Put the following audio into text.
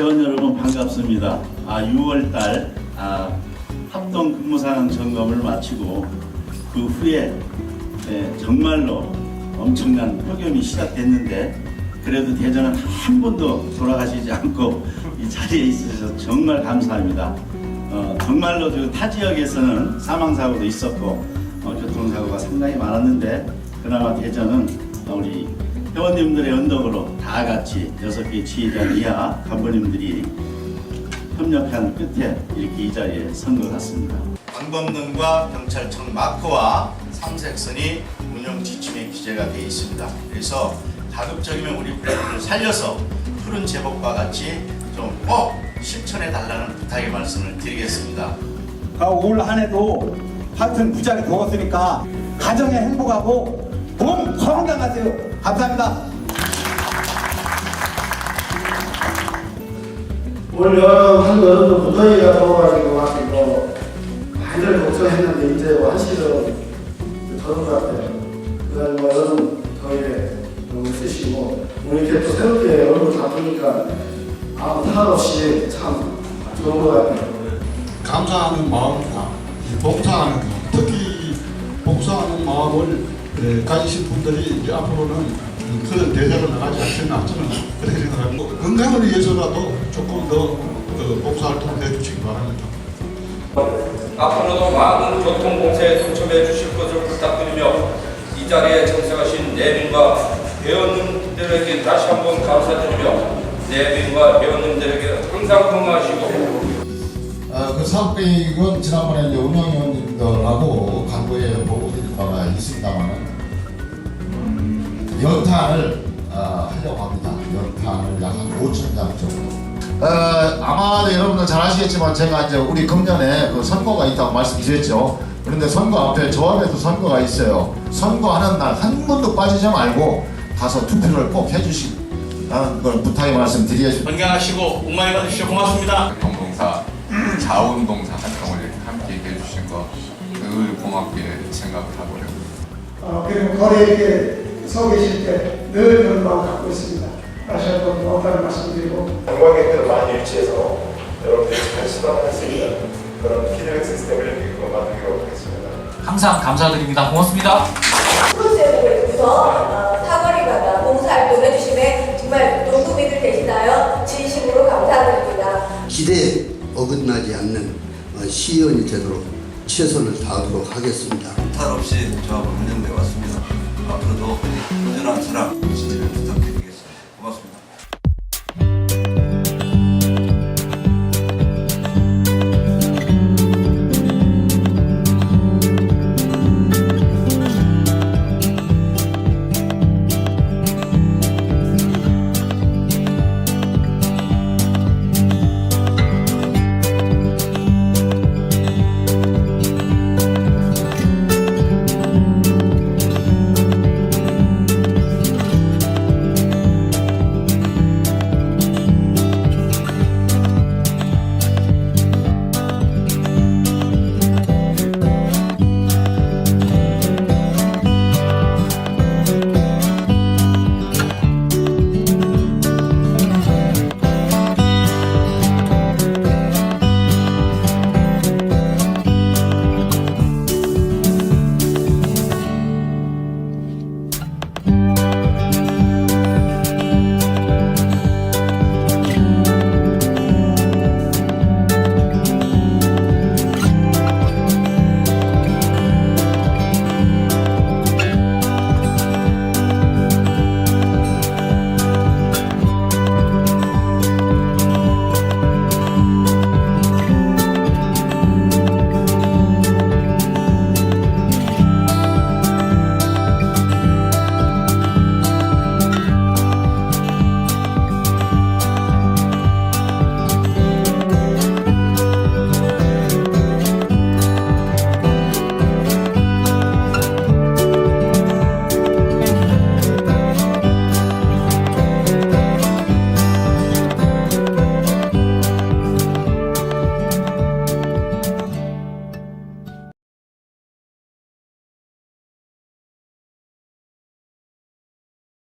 회원 여러분 반갑습니다. 아 6월달 아, 합동 근무 상황 점검을 마치고 그 후에 네, 정말로 엄청난 폭염이 시작됐는데 그래도 대전은 한 번도 돌아가시지 않고 이 자리에 있으셔서 정말 감사합니다. 어, 정말로 저타 지역에서는 사망 사고도 있었고 어, 교통사고가 상당히 많았는데 그나마 대전은 우리 회원님들의 언덕으로 다 같이 여섯 개 지휘관 이하 간부님들이 협력한 끝에 이렇게 이 자리에 선 것 같습니다. 광범능과 경찰청 마크와 삼색선이 운영 지침에 기재가 되어 있습니다. 그래서 가급적이면 우리 브랜드를 살려서 푸른 제복과 같이 좀 꼭 실천해 달라는 부탁의 말씀을 드리겠습니다. 아, 올 한 해도 하여튼 무지하게 더웠으니까 가정의 행복하고 봄 건강하세요. 감사합니다. 올 여름 한 여름도 무더위가 더워가지고 가지고 많이들 걱정했는데 이제 한시름 더운 것 같아요. 그다음에 뭐 여름 더위에 너무 쓰시고 오늘 이렇게 또 새롭게 얼굴 바쁘니까 아무 탈 없이 참 좋은 것 같아요. 감사하는 마음과 이 봉사하는 특히 봉사하는 마음을 에, 가지신 분들이 이제 앞으로는 그런 대세로 나가지 않겠나 저는 그렇게 생각합니다. 건강을 위해서라도 조금 더 어, 봉사활동을 해주시기 바랍니다. 앞으로도 많은 교통공사에 동참해 주실 것을 부탁드리며 이 자리에 참석하신 내빈과 회원님들에게 다시 한번 감사드리며 내빈과 회원님들에게 항상 건강하시고 어, 그 사업계획은 지난번에 이제 운영위원님들하고 간부에 보고 드린 바가 있습니다만은 음, 연탄을 어, 하려고 합니다. 연탄을 약 한 5천 장 정도. 어, 아마도 여러분들 잘 아시겠지만 제가 이제 우리 금년에 그 선거가 있다고 말씀드렸죠. 그런데 선거 앞에 저 앞에도 선거가 있어요. 선거하는 날 한 번도 빠지지 말고 가서 투표를 꼭 해주시라는 걸 부탁의 말씀드리겠습니다. 건강하시고 복 많이 받으시오 고맙습니다. 경동사 자원봉사 활동을 이렇게 함께 해주신 거 늘 고맙게 생각을 하고 있습니다. 어, 그리고 거리에 이렇게 서 계실 때 늘 그런 마음 갖고 있습니다. 다시 한번 고맙다는 말씀드리고 관광객들을 많이 유치해서 여러분들이 잘 수강할 수 있는 그런 피드백 시스템을 만들기로 하겠습니다. 항상 감사드립니다. 고맙습니다. 통해서 어, 사거리마다 봉사활동 해주심에 정말 농구민들 대신하여 진심으로 감사드립니다. 기대에 어긋나지 않는 어, 시의원이 되도록 최선을 다하도록 하겠습니다. 탈 없이 저하고 운영돼 왔습니다. 앞으로도 꾸준한 사랑 부탁드립니다.